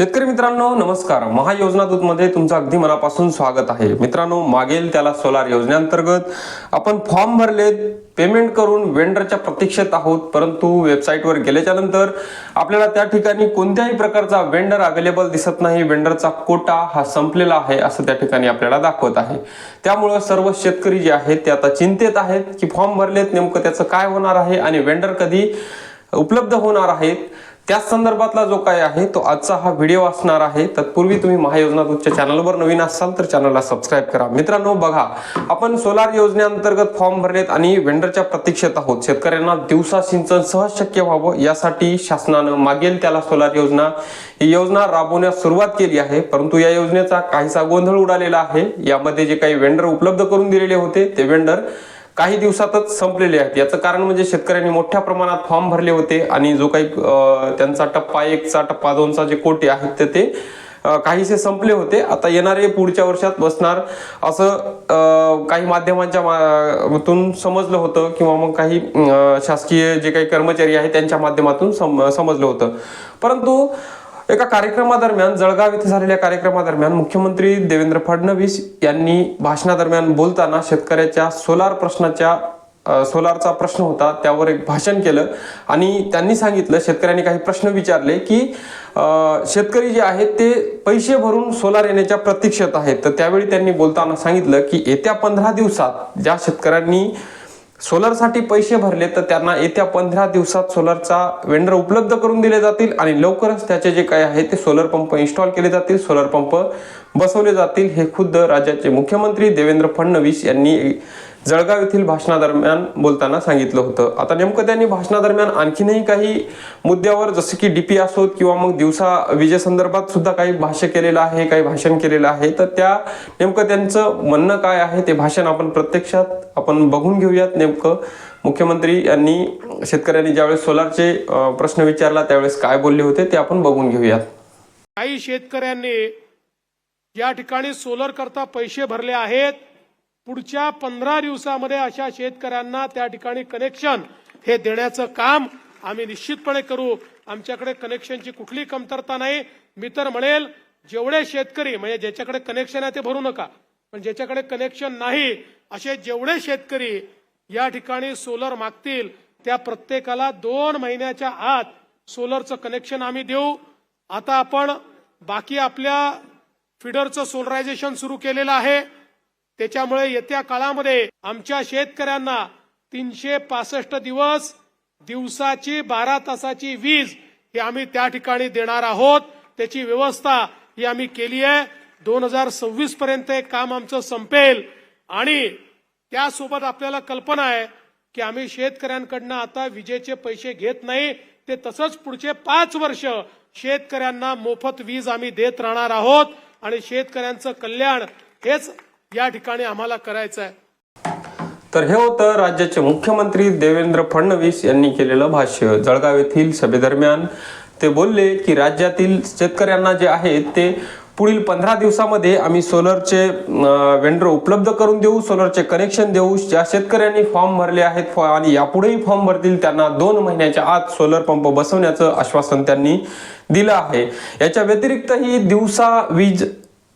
शेतकरी मित्रांनो नमस्कार. महायोजना दूतमध्ये तुमचं अगदी मनापासून स्वागत आहे. मित्रांनो मागेल त्याला सोलार योजनेअंतर्गत आपण फॉर्म भरलेत पेमेंट करून वेंडरच्या प्रतीक्षेत आहोत परंतु वेबसाईटवर गेल्याच्यानंतर आपल्याला त्या ठिकाणी कोणत्याही प्रकारचा वेंडर अवेलेबल दिसत नाही. वेंडरचा कोटा हा संपलेला आहे असं त्या ठिकाणी आपल्याला दाखवत आहे. त्यामुळं सर्व शेतकरी जे आहेत ते आता चिंतेत आहेत की फॉर्म भरलेत नेमकं त्याचं काय होणार आहे आणि वेंडर कधी उपलब्ध होणार आहेत? त्याच संदर्भातला जो काय आहे तो आजचा हा व्हिडिओ असणार आहे. तत्पूर्वी तुम्ही महायोजना तुमच्या चॅनलवर नवीन असाल तर चॅनलला सबस्क्राईब करा. मित्रांनो बघा आपण सोलार योजनेअंतर्गत फॉर्म भरलेत आणि वेंडरच्या प्रतीक्षेत आहोत. शेतकऱ्यांना दिवसा सिंचन सहज शक्य व्हावं यासाठी शासनानं मागेल त्याला सोलार योजना. ही योजना राबवण्यास सुरुवात केली आहे परंतु या योजनेचा काहीसा गोंधळ उडालेला आहे. यामध्ये जे काही वेंडर उपलब्ध करून दिलेले होते ते वेंडर काही दिवसातच संपलेले आहेत. याचं कारण म्हणजे शेतकऱ्यांनी मोठ्या प्रमाणात फॉर्म भरले होते आणि जो काही त्यांचा टप्पा एकचा टप्पा दोनचा जे कोटे आहेत ते ते काहीसे संपले होते. आता येणारे पुढच्या वर्षात बसणार असं काही माध्यमांच्या मातून समजलं होतं किंवा मग काही शासकीय जे काही कर्मचारी आहेत त्यांच्या माध्यमातून सम- समजलं होतं. परंतु एका कार्यक्रमादरम्यान जळगाव येथे झालेल्या कार्यक्रमादरम्यान मुख्यमंत्री देवेंद्र फडणवीस यांनी भाषणादरम्यान बोलताना शेतकऱ्याच्या सोलार प्रश्नाच्या सोलारचा प्रश्न होता त्यावर एक भाषण केलं. आणि त्यांनी सांगितलं शेतकऱ्यांनी काही प्रश्न विचारले की शेतकरी जे आहेत ते पैसे भरून सोलार येण्याच्या प्रतीक्षेत आहेत. तर त्यावेळी त्यांनी बोलताना सांगितलं की येत्या पंधरा दिवसात ज्या शेतकऱ्यांनी सोलरसाठी पैसे भरले तर त्यांना येत्या पंधरा दिवसात सोलरचा वेंडर उपलब्ध करून दिले जातील आणि लवकरच त्याचे जे काय आहे ते सोलर पंप इन्स्टॉल केले जातील सोलर पंप बसवले जातील. हे खुद्द राज्याचे मुख्यमंत्री देवेंद्र फडणवीस यांनी जळगाव येथील भाषणादरम्यान बोलताना सांगितलं होतं. आता नेमकं त्यांनी भाषणादरम्यान आणखीनही काही मुद्द्यावर जसं की डीपी असोत किंवा मग दिवसा विजेसंदर्भात सुद्धा काही भाष्य केलेलं आहे काही भाषण केलेलं आहे तर त्या नेमकं त्यांचं म्हणणं काय आहे? ते भाषण आपण प्रत्यक्षात आपण बघून घेऊयात नेमकं. मुख्यमंत्री यांनी शेतकऱ्यांनी ज्यावेळेस सोलारचे प्रश्न विचारला त्यावेळेस काय बोलले होते ते आपण बघून घेऊयात. काही शेतकऱ्यांनी या ठिकाणी सोलर करता पैसे भरले आहेत. पुढच्या पंधरा दिवसामध्ये अशा शेतकऱ्यांना त्या ठिकाणी कनेक्शन हे देण्याचं काम आम्ही निश्चितपणे करू. आमच्याकडे कनेक्शनची कुठली कमतरता नाही. मी तर म्हणेल जेवढे शेतकरी म्हणजे ज्याच्याकडे कनेक्शन आहे ते भरू नका. पण ज्याच्याकडे कनेक्शन नाही असे जेवढे शेतकरी या ठिकाणी सोलर मागतील त्या प्रत्येकाला दोन महिन्याच्या आत सोलरचं कनेक्शन आम्ही देऊ. आता आपण बाकी आपल्या फिडरचं सोलरायझेशन सुरू केलेलं आहे. त्याच्यामुळे येत्या काळामध्ये आमच्या शेतकऱ्यांना तीनशे पासष्ट दिवस दिवसाची बारा तासाची वीज ही आम्ही त्या ठिकाणी देणार आहोत. त्याची व्यवस्था ही आम्ही केली आहे. दोन हजार सव्वीस पर्यंत हे काम आमचं संपेल. आणि त्यासोबत आपल्याला कल्पना आहे की आम्ही शेतकऱ्यांकडनं आता विजेचे पैसे घेत नाही. ते तसंच पुढचे पाच वर्ष शेतकऱ्यांना मोफत वीज आम्ही देत राहणार आहोत. आणि शेतकऱ्यांचं कल्याण हेच या ठिकाणी आम्हाला करायचं आहे तर हे होतं राज्याचे मुख्यमंत्री देवेंद्र फडणवीस यांनी केलेलं भाष्य. जळगाव येथील सभेदरम्यान ते बोलले की राज्यातील शेतकऱ्यांना जे आहेत ते पुढील पंधरा दिवसामध्ये आम्ही सोलरचे वेंडर उपलब्ध करून देऊ सोलरचे कनेक्शन देऊ. ज्या शेतकऱ्यांनी फॉर्म भरले आहेत आणि यापुढेही फॉर्म भरतील त्यांना दोन महिन्याच्या आत सोलर पंप बसवण्याचं आश्वासन त्यांनी दिलं आहे. याच्या व्यतिरिक्तही दिवसा वीज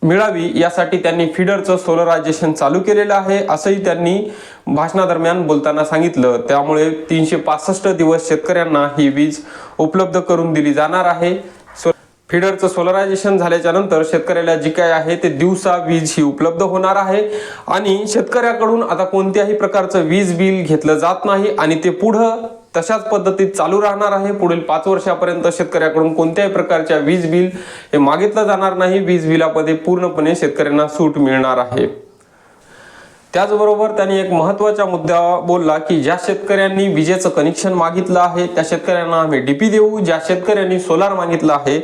मिळावी यासाठी त्यांनी फिडरचं सोलरायझेशन चालू केलेलं आहे असंही त्यांनी भाषणादरम्यान बोलताना सांगितलं. त्यामुळे तीनशे पासष्ट दिवस शेतकऱ्यांना ही वीज उपलब्ध करून दिली जाणार आहे. सो- फिडरचं सोलरायझेशन झाल्याच्यानंतर शेतकऱ्याला जी काय आहे ते दिवसा वीज ही उपलब्ध होणार आहे. आणि शेतकऱ्याकडून आता कोणत्याही प्रकारचं वीज बिल घेतलं जात नाही आणि ते पुढं तशाच पद्धतीत चालू राहणार आहे. पुढील पाच वर्षापर्यंत शेतकऱ्याकडून कोणत्याही प्रकारच्या वीज बिल हे मागितलं जाणार नाही. वीज बिलामध्ये पूर्णपणे शेतकऱ्यांना सूट मिळणार आहे. त्याचबरोबर त्यांनी एक महत्त्वाचा मुद्दा बोलला की ज्या शेतकऱ्यांनी विजेचं कनेक्शन मागितलं आहे त्या शेतकऱ्यांना आम्ही डीपी देऊ. ज्या शेतकऱ्यांनी सोलार मागितलं आहे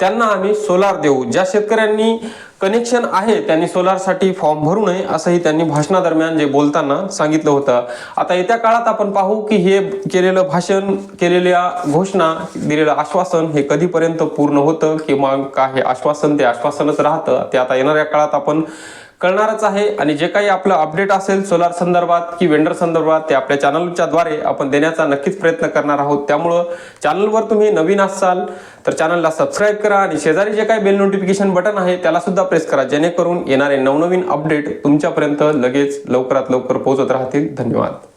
त्यांना आम्ही सोलार देऊ. ज्या शेतकऱ्यांनी कनेक्शन आहे त्यांनी सोलारसाठी फॉर्म भरू नये असंही त्यांनी भाषणादरम्यान जे बोलताना सांगितलं होतं. आता येत्या काळात आपण पाहू की हे केलेलं भाषण केलेल्या घोषणा दिलेलं आश्वासन हे कधीपर्यंत पूर्ण होतं किंवा काय हे आश्वासन ते आश्वासनच राहतं ते आता येणाऱ्या काळात आपण कळणारच आहे आणि जे काही आपलं अपडेट असेल सोलार संदर्भात की वेंडर संदर्भात ते आपल्या चॅनलच्या द्वारे आपण देण्याचा नक्कीच प्रयत्न करणार आहोत. त्यामुळं चॅनलवर तुम्ही नवीन असाल तर चॅनलला सबस्क्राईब करा आणि शेजारी जे काही बेल नोटिफिकेशन बटन आहे त्याला सुद्धा प्रेस करा जेणेकरून येणारे नवनवीन अपडेट तुमच्यापर्यंत लगेच लवकरात लवकर पोहोचत राहतील. धन्यवाद.